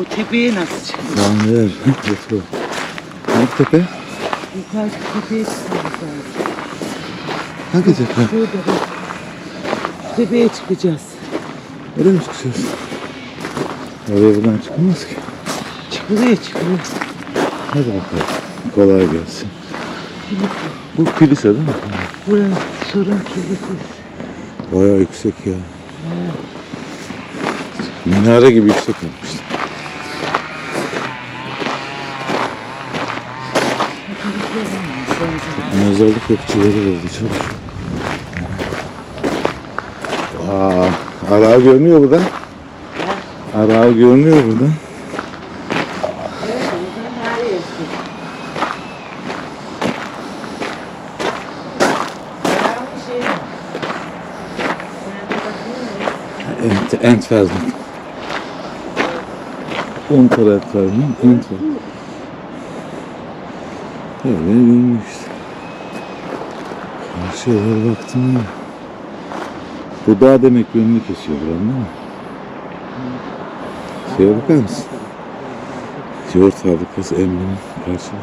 O tepeye nasıl çıkıyor? Ver. Götür. Hangi tepe? Yukarı tepeye çıkmamız lazım. Hangi tepe? Şurada bak. Tepeye çıkacağız. Oraya mı çıkacağız? Oraya buradan çıkılmaz ki. Çıkılıyor çıkılıyor. Hadi bakalım. Kolay gelsin. Bu kilise değil mi? Buranın sorun kilisesi. Bayağı yüksek ya. Minare gibi yüksek yapmışlar. Mezarlık bekçileri oldu çalışıyor. Aa, arağı görünüyor buradan. Arağı görünüyor buradan. Ent, Entfelden. Unter Entfelden. Entfelden. Öyle işte. Karşıya baktım ya. Bu dağ demek yönünü kesiyor buranın değil mi? Şeye bakar mısın? Yoğurt fabrikası emblemin karşıda.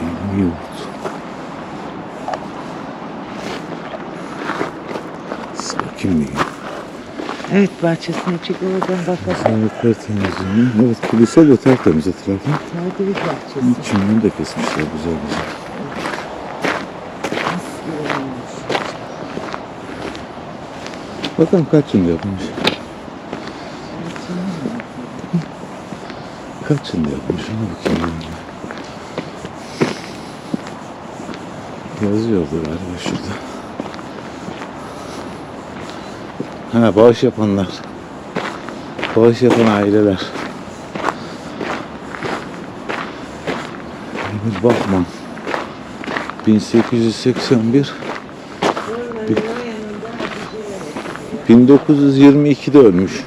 Emmi yoğurt. Sakin bir gün. Evet bahçesine çık oradan bakalım. Sağlıklar temizliğini. Evet kilise de tertemiz etrafı. Tadilik bahçesi. Çimini de kesmişler güzel güzel. Bakalım kaç yıl yapmış. Kaç yıl yapmış ona bakayım. Yazıyordu galiba şurada. Ha bağış yapanlar. Bağış yapan aileler. Emir Bachman 1881 1922'de ölmüş.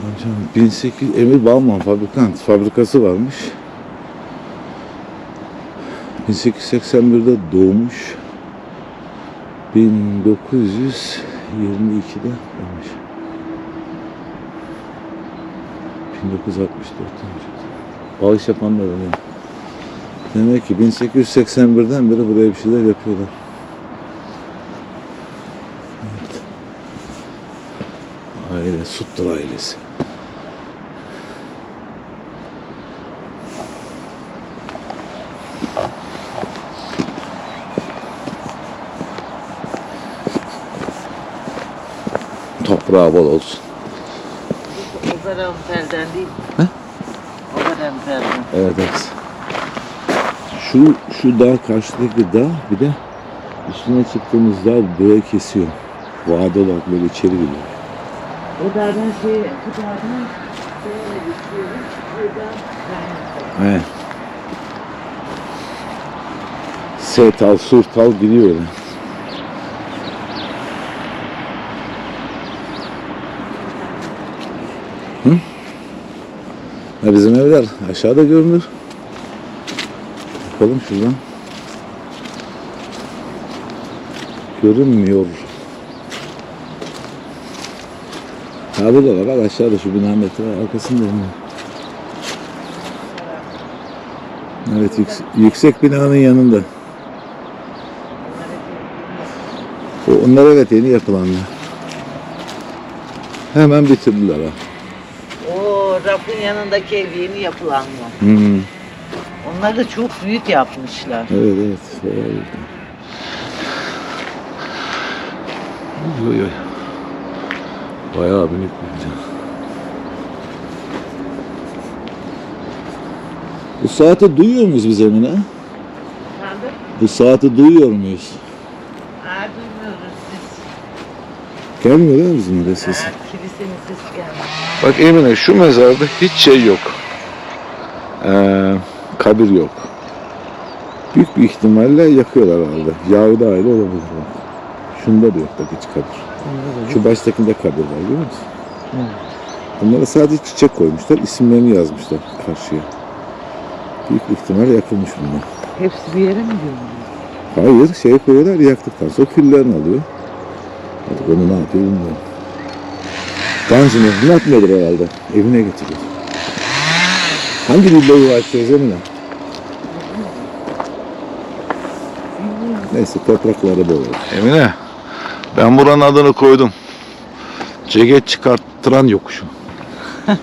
Hocam 1800 Emir Bauman fabrikant fabrikası varmış. 1881'de doğmuş. 1922'de ölmüş. 1964'te ölmüş. Bağış yapanlar öyle. Demek ki 1881'den beri buraya bir şeyler yapıyorlar. Evet. Aile, Suttur ailesi. Toprağı bol olsun. Oberenfelden değil. He? Oberenfelden. Evet evet. Şu, şu dağ karşıdaki dağ bir de üstüne çıktığımız dağ burayı kesiyor. Vade olarak böyle içeri giriyor. O dağdan şey, bu dağdan şöyle geçiyoruz. Buradan yani. He. Setal, Surtal gidiyor öyle. Ha, bizim evler aşağıda görünür. Bakalım şuradan. Görünmüyor. Ha burada da bak aşağıda şu bina metre arkasında. Evet yüksek, yüksek binanın yanında. Onlar evet yeni yapılanlar. Hemen bitirdiler ha. O rafın yanındaki ev yeni yapılan mı? Hmm, Onlar da çok büyük yapmışlar. evet evet. İyi. Oy, oy, oy. Bayağı büyük bir bina. Bu saati duyuyor muyuz biz Emine? Efendim? Bu saati duyuyor muyuz? Aa, duymuyoruz. Gelmiyor değil mi bizim de sesi? Kilisenin sesi gelmiyor. Bak Emine şu mezarda hiç şey yok. Ee, kabir yok. Büyük bir ihtimalle yakıyorlar herhalde. Yahudi aile olabilir bak. Şunda da yok bak hiç kabir. Şu baştakinde kabir var görüyor musun? Onlara sadece çiçek koymuşlar, isimlerini yazmışlar karşıya. Büyük ihtimal yakılmış bunlar. Hepsi bir yere mi gömülüyor? Hayır şey koyuyorlar yaktıktan sonra küllerini alıyor. Artık onu ne yapıyor bilmiyorum. Gancı nehrini atmıyordur herhalde. Evine getiriyor. Hangi villayı açacağız Emine? Neyse toprakları bol olsun. Emine ben buranın adını koydum. Ceket çıkarttıran yokuşu.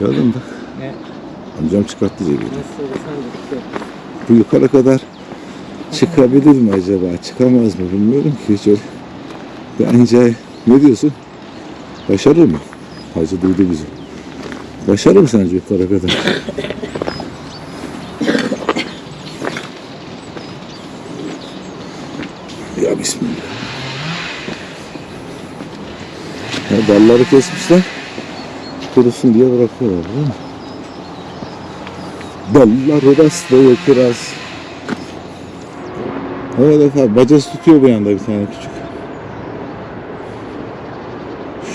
Gördün mü? Ne? Amcam çıkarttı olsa Bu yukarı kadar çıkabilir mi acaba? Çıkamaz mı bilmiyorum ki hiç öyle. Bence ne diyorsun? Başarır mı? Hacı duydu bizi. Başarır mı sence yukarı kadar? ya bismillah. Ya dalları kesmişler. Kurusun diye bırakıyorlar değil mi? Dalları rastlayı kiraz. Evet efendim bacası tutuyor bu yanda bir tane küçük.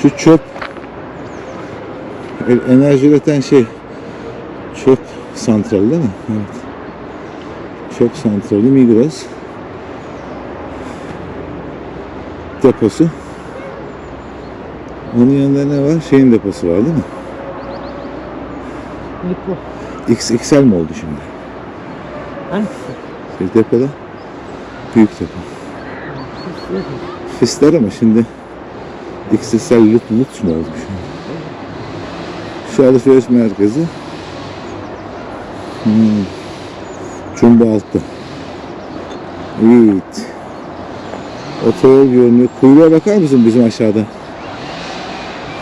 Şu çöp e- enerji üreten şey çöp santrali değil mi? Evet. Çöp santrali Migros deposu. Onun yanında ne var? Şeyin deposu var değil mi? Lipo. XXL mi oldu şimdi? Hangisi? Şey depoda. Büyük depo. Fisler ama şimdi Mu oldu şimdi? Şu alışveriş merkezi. Hmm. Cumba altı. Evet. Otoyol görünüyor. Kuyruğa bakar mısın bizim aşağıda?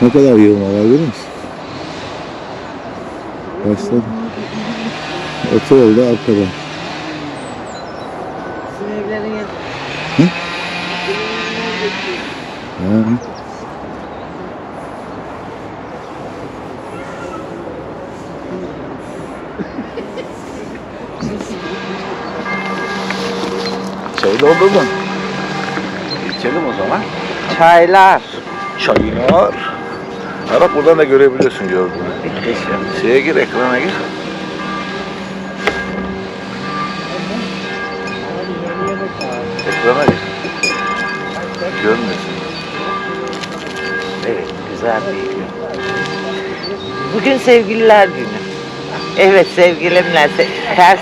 Ne kadar yığılma var görüyor musun? Başladı. Otoyol da arkada. Yanı. Ha. Çayı doldurdun. İçelim o zaman. Çaylar. Çaylar. Ha bak buradan da görebiliyorsun gördüğünü. Şeye gir, ekrana gir. Ekrana gir. Görmüyorsun. Evet, güzel bir gün. Bugün sevgililer günü. Evet, sevgilimle se- ters.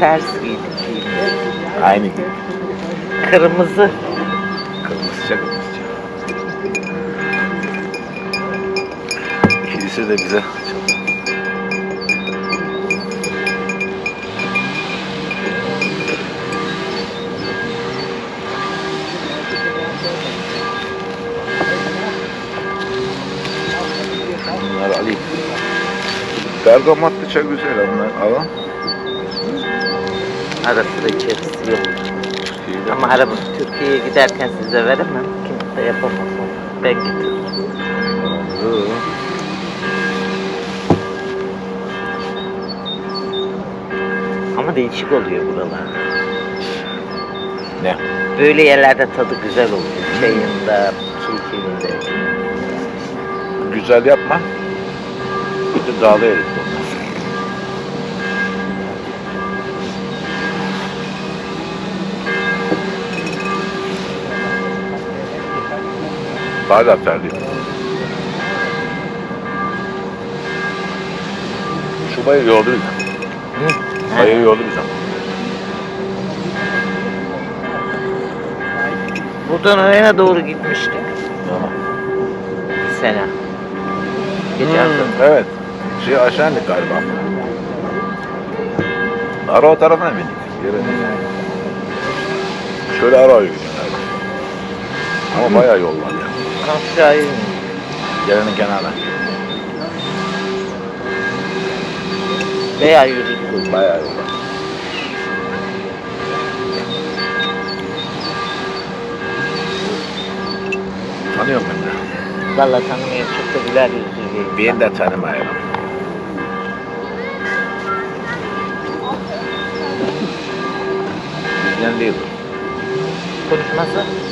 Ters giydik. Aynı gibi. Kırmızı. Kırmızıca kırmızıca. Kilise de bize Bunları alayım. Bergamatlı çay güzel onlar. Alın. Arasında içerisi yok. Ama araba Türkiye'ye giderken size veremem. Kimse yapamaz onu. Ben getiririm. Ama değişik oluyor buralar. Ne? Böyle yerlerde tadı güzel oluyor. Çayında, keyfinde. Güzel yapma. Kötü dağlı herif olmaz. Hala terliyim. Şu bayır yoldu bize. Bayır yoldu bize. Buradan öne doğru gitmiştik Tamam. bir sene. Geçen Hmm, evet. Şey aşağı indik galiba. Ara o tarafına mı indik? Yere Şöyle ara gidiyor galiba. Ama bayağı yol var ya. Aşağı in. Yerenin kenarına. Veya yürüdük. Bayağı var. Tanıyorum ben de. Valla tanımıyorum çok da güler yüzlü bir Ben de tanımayalım. Bizden değil bu. Konuşması.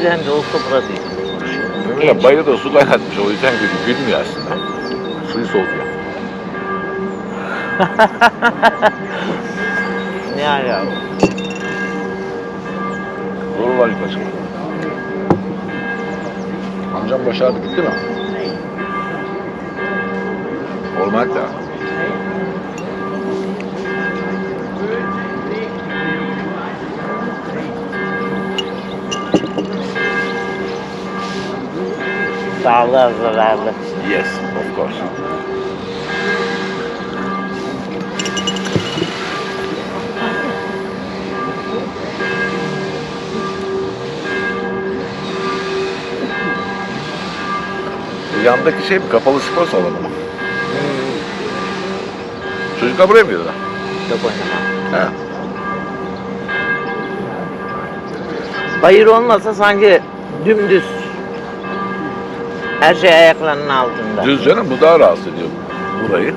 Eskiden de olsa buradaydım. Öyle bayırda su kaynatmış o yüzden gülüyor. Gülmüyor aslında. Suyu soğutuyor. Ne ala? Doğru var yukarı. Amcam başardı gitti mi? Olmak da. Sağlığa zararlı. Yes, of course. Yandaki şey mi? Kapalı spor salonu mu? Çocuklar buraya mı gidiyorlar? Çok oynamam. He. Bayır olmasa sanki dümdüz. Her şey ayaklarının altında. Düz canım bu daha rahatsız ediyor burayı.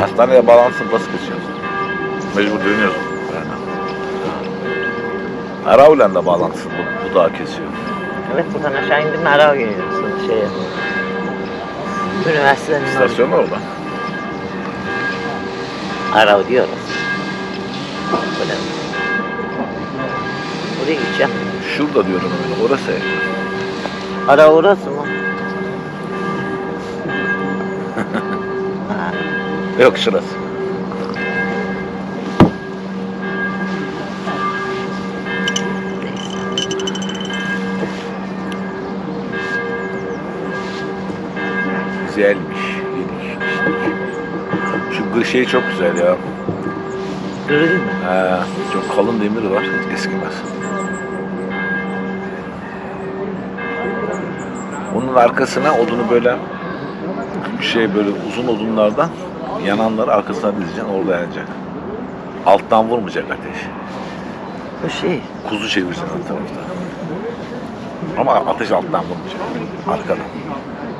Hastaneye bağlantısını basıp geçiyorsun. Mecbur dönüyorsun. Yani. Aravlen'de bağlantısı bu, bu daha kesiyor. Evet buradan aşağı indin mi ara geliyorsun şeye. Üniversitenin. İstasyon orada. Ara diyoruz. Böyle. Buraya gideceğim. Şurada diyorum öyle. Orası ev. Ara orası mı? Yok şurası. Güzelmiş. yedik, içtik. Şu şey çok güzel ya. Grill mi? He, çok kalın demir var. Eskimez. Onun arkasına odunu böyle şey böyle uzun odunlardan yananları arkasına dizeceksin orada yanacak. Alttan vurmayacak ateş. Bu şey. Kuzu çevirsin ön tarafta. Ama ateş alttan vurmayacak. Arkadan.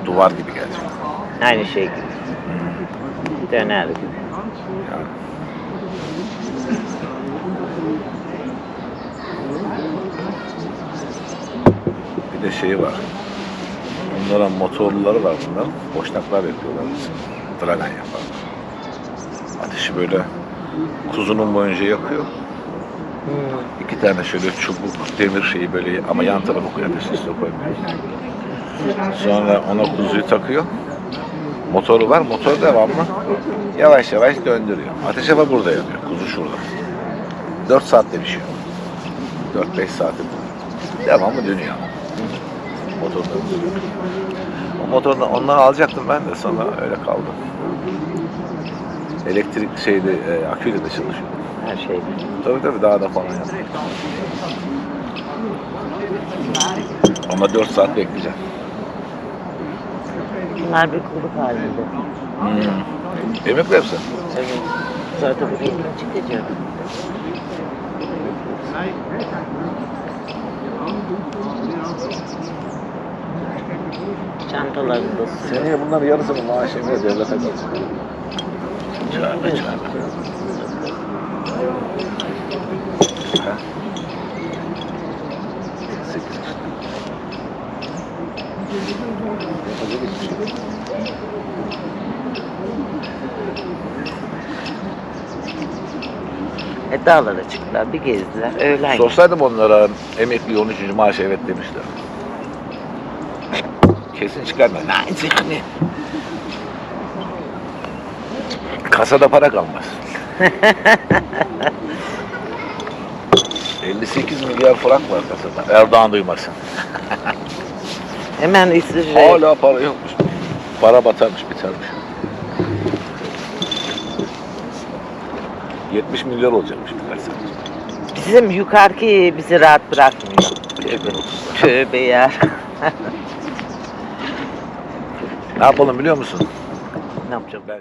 Duvar gibi gelecek. Aynı şey gibi. Döner gibi. Yani. Bir de şeyi var. Bunların motorluları var bunların. Boşnaklar yapıyorlar. Dragan yapar. Ateşi böyle kuzunun boyunca yakıyor. Hmm. İki tane şöyle çubuk demir şeyi böyle ama yan tarafa koyuyor. Üstüne koymuyor. Sonra ona kuzuyu takıyor. Motoru var. Motor devamlı yavaş yavaş döndürüyor. Ateş hava burada yanıyor. Kuzu şurada. 4 saatte pişiyor. 4-5 saatte devamlı dönüyor. Motor döndürüyor. O motordan onları alacaktım ben de sonra öyle kaldı. Elektrik şeyde e, aküyle de çalışıyor. Her şey. Tabii tabii daha da falan yaptım. Ama 4 saat bekleyeceğim. Bunlar bir kulüp halinde. Hmm. Yemek versin. Evet. Zaten kim çıkacak? Çantalarında su. Seneye bunların yarısını maaş emre devlete kalacak. Çağırma çağırma. E dağlara çıktılar, bir gezdiler. Öğlen Sorsaydım onlara emekli 13. maaş evet demişler. Kesin çıkarma. Nice yani. Kasada para kalmaz. 58 milyar frank var kasada. Erdoğan duymasın. Hemen İsviçre. Hala para yokmuş. Para batarmış, bitermiş. 70 milyar olacakmış sene. Bizim yukarıki bizi rahat bırakmıyor. Evden 30 Tövbe ya. Ne yapalım biliyor musun? ne yapacağım? Ben